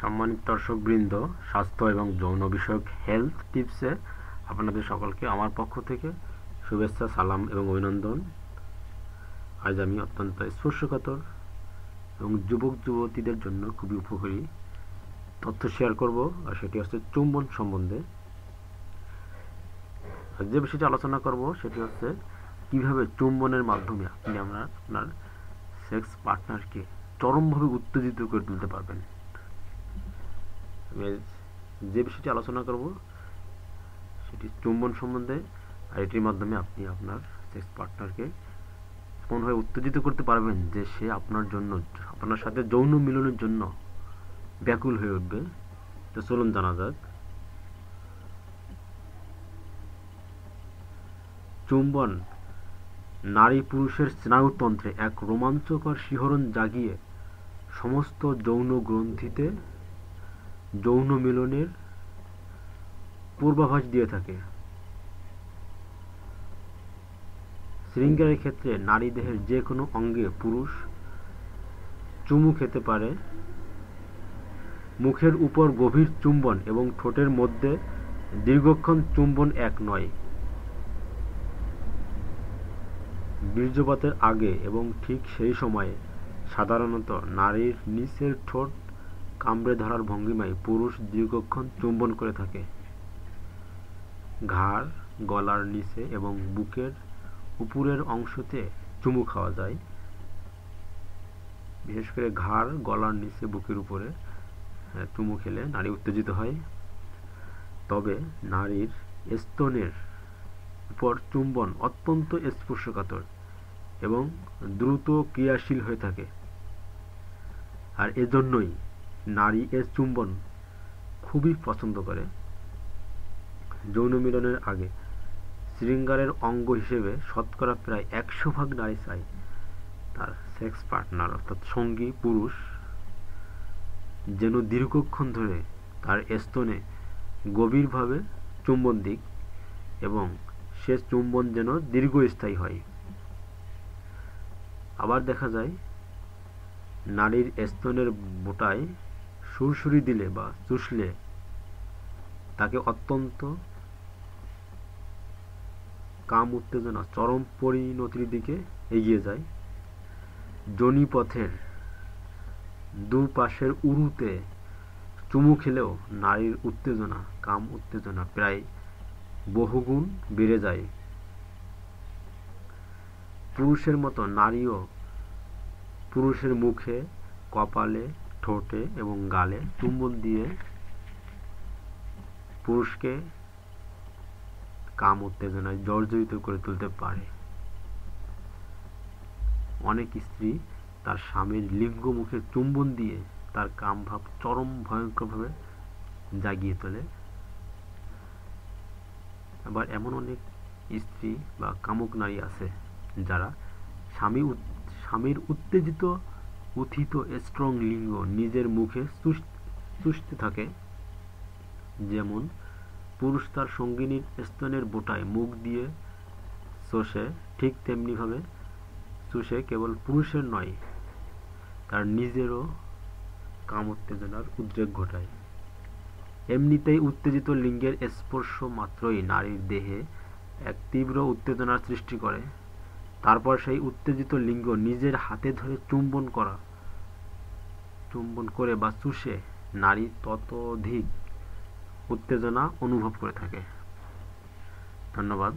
সম্মানিত দর্শকবৃন্দ, স্বাস্থ্য এবং যৌন বিষয়ক হেলথ টিপসে আপনাদের সকলকে আমার পক্ষ থেকে শুভেচ্ছা, সালাম এবং অভিনন্দন। আজ আমি অত্যন্ত স্পর্শকাতর এবং যুবক, যুবতীদের জন্য খুবই উপকারী তথ্য শেয়ার করব, আর সেটি হচ্ছে চুম্বন সম্বন্ধে। আর যে বিষয়টি আলোচনা করব, সেটি হচ্ছে কীভাবে চুম্বনের মাধ্যমে আপনি আমরা আপনার সেক্স পার্টনারকে চরমভাবে উত্তেজিত করে তুলতে পারবেন। আমি যে বিষয়টি আলোচনা করব, সেটি চুম্বন সম্বন্ধে আর এটির মাধ্যমে আপনি আপনার সেক্স পার্টনারকে এমনভাবে উত্তেজিত করতে পারবেন যে সে আপনার জন্য, আপনার সাথে যৌন মিলনের জন্য ব্যাকুল হয়ে উঠবে। তো চলুন জানা যাক। চুম্বন, নারী পুরুষের স্নায়ুতন্ত্রে এক রোমাঞ্চকর শিহরণ জাগিয়ে সমস্ত যৌন গ্রন্থিতে যৌন মিলনের পূর্বাভাস দিয়ে থাকে। শৃঙ্গারের ক্ষেত্রে নারী দেহের যে কোনো অঙ্গে পুরুষ চুমু খেতে পারে। মুখের উপর গভীর চুম্বন এবং ঠোঁটের মধ্যে দীর্ঘক্ষণ চুম্বন এক নয়। বীর্যপাতের আগে এবং ঠিক সেই সময়ে সাধারণত নারীর নিচের ঠোঁট কামড়ে ধরার ভঙ্গিমায় পুরুষ দীর্ঘক্ষণ চুম্বন করে থাকে। ঘাড়, গলার নিচে এবং বুকের উপরের অংশতে চুমু খাওয়া যায়। বিশেষ করে ঘাড়, গলার নিচে, বুকের উপরে চুমু খেলে নারী উত্তেজিত হয়। তবে নারীর স্তনের উপর চুম্বন অত্যন্ত স্পর্শকাতর এবং দ্রুত ক্রিয়াশীল হয়ে থাকে। আর এজন্যই নারী এর চুম্বন খুবই পছন্দ করে। যৌন মিলনের আগে শৃঙ্গারের অঙ্গ হিসেবে শতকরা প্রায় একশো ভাগ নারী চায় তার সেক্স পার্টনার অর্থাৎ সঙ্গী, পুরুষ। যেন দীর্ঘক্ষণ ধরে তার স্তনে গভীরভাবে চুম্বন দিক এবং সে চুম্বন যেন দীর্ঘস্থায়ী হয়। আবার দেখা যায়, নারীর স্তনের বোটায় সুরসুরি দিলে বা চুষলে তাকে অত্যন্ত কাম, উত্তেজনা, চরম পরিণতির দিকে এগিয়ে যায়। জনিপথের দুপাশের উরুতে চুমু খেলেও নারীর উত্তেজনা, কাম, উত্তেজনা প্রায় বহুগুণ বেড়ে যায়। পুরুষের মতো নারীও পুরুষের মুখে, কপালে ঠোঁটে এবং গালে চুম্বন দিয়ে পুরুষকে কাম উত্তেজনায় জর্জরিত করে তুলতে পারে। অনেক স্ত্রী তার স্বামীর লিঙ্গ মুখে চুম্বন দিয়ে তার কাম ভাব চরম ভয়ঙ্করভাবে জাগিয়ে তোলে। আবার এমন অনেক স্ত্রী বা কামুক নারী আছে যারা স্বামী স্বামীর উত্তেজিত উত্থিত স্ট্রং লিঙ্গ নিজের মুখে চুষতে থাকে। যেমন, পুরুষ তার সঙ্গিনীর স্তনের বোটায় মুখ দিয়ে চষে ঠিক তেমনিভাবে চুষে কেবল পুরুষের নয়, তার নিজেরও কাম উত্তেজনার উদ্রেক ঘটায়। এমনিতেই উত্তেজিত লিঙ্গের স্পর্শ মাত্রই নারীর দেহে এক তীব্র উত্তেজনার সৃষ্টি করে। তারপর সেই উত্তেজিত লিঙ্গ নিজের হাতে ধরে চুম্বন করা, চুম্বন করে বা চুষে নারী ততোধিক উত্তেজনা অনুভব করে থাকে। ধন্যবাদ।